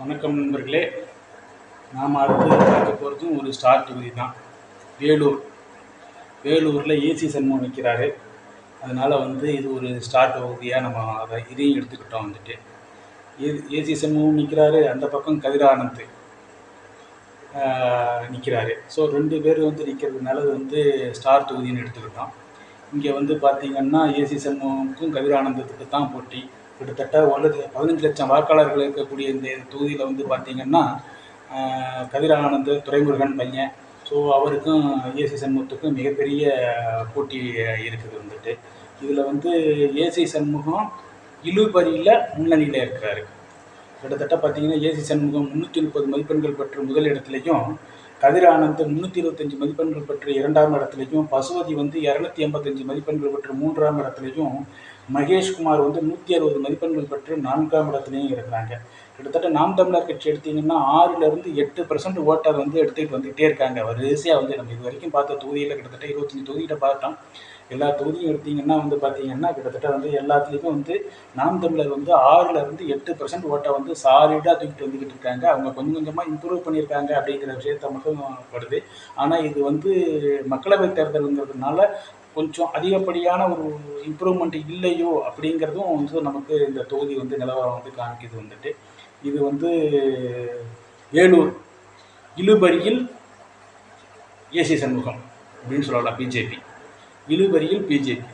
வணக்கம் நண்பர்களே. நாம் அடுத்து பார்க்க போகிறதும் ஒரு ஸ்டார் தொகுதி தான். வேலூர். வேலூரில் ஏசி சண்முகம் நிற்கிறாரு அதனால் வந்து இது ஒரு ஸ்டார் தொகுதியாக நம்ம அதை இதையும் எடுத்துக்கிட்டோம் வந்துட்டு. ஏ ஏசி சண்முகம் நிற்கிறாரு அந்த பக்கம் கதிரானந்த் நிற்கிறாரு ஸோ ரெண்டு பேர் வந்து நிற்கிறதுனால அது வந்து ஸ்டார் தொகுதின்னு எடுத்துக்கிட்டோம். இங்கே வந்து பார்த்திங்கன்னா ஏசி சண்முகமுக்கும் கதிரானந்தத்துக்கு தான் போட்டி. கிட்டத்தட்ட ஒரு பதினஞ்சு லட்சம் வாக்காளர்கள் இருக்கக்கூடிய இந்த தொகுதியில் வந்து பார்த்திங்கன்னா ஆஹ், கதிரானந்த் பையன். ஸோ அவருக்கும் ஏசி சண்முகத்துக்கும் மிகப்பெரிய போட்டி இருக்குது வந்துட்டு. இதில் வந்து ஏசி சண்முகம் இழுபறியில் முன்னணியில் இருக்கிறாரு. கிட்டத்தட்ட பார்த்தீங்கன்னா ஏசி சண்முகம் முந்நூற்றி முப்பது மதிப்பெண்கள் பெற்று முதல் கதிரானந்த் கதிர் ஆனந்த் முந்நூற்றி இருபத்தஞ்சி மதிப்பெண்கள் பெற்ற இரண்டாம் இடத்துலையும் பசுவதி வந்து இரநூத்தி எண்பத்தஞ்சு மதிப்பெண்கள் பெற்று மூன்றாம் இடத்துலையும் மகேஷ்குமார் வந்து நூற்றி அறுபது மதிப்பெண்கள் பெற்று நான்காம் இடத்துலையும் இருக்கிறாங்க. கிட்டத்தட்ட நாம் தமிழர் கட்சி எடுத்தீங்கன்னா ஆறிலிருந்து எட்டு பர்சன்ட் ஓட்டர் வந்து எடுத்துகிட்டு வந்துகிட்டே இருக்காங்க. வரிசையாக வந்து நம்ம இது வரைக்கும் பார்த்த தொகுதியில் கிட்டத்தட்ட இருபத்தஞ்சி தொகுதிகிட்ட பார்த்தோம். எல்லா தொகுதியும் எடுத்தீங்கன்னா வந்து பார்த்தீங்கன்னா கிட்டத்தட்ட வந்து எல்லாத்துலேயுமே வந்து நாம் தமிழர் வந்து ஆறுல இருந்து எட்டு பர்சன்ட் ஓட்டை வந்து சாலிடாக தூக்கிட்டு வந்துக்கிட்டு இருக்காங்க. அவங்க கொஞ்சம் கொஞ்சமாக இம்ப்ரூவ் பண்ணியிருக்காங்க அப்படிங்கிற விஷயத்த மட்டும் படுது. ஆனால் இது வந்து மக்களவை தேர்தலுங்கிறதுனால கொஞ்சம் அதிகப்படியான ஒரு இம்ப்ரூவ்மெண்ட் இல்லையோ அப்படிங்கிறதும் வந்து நமக்கு இந்த தொகுதி வந்து நிலவரம் வந்து காமிக்குது வந்துட்டு. இது வந்து வேலூர் இழுபறியில் ஏசி சண்முகம் அப்படின்னு சொல்லலாம் பிஜேபி இழுபறியில் பிஜேபி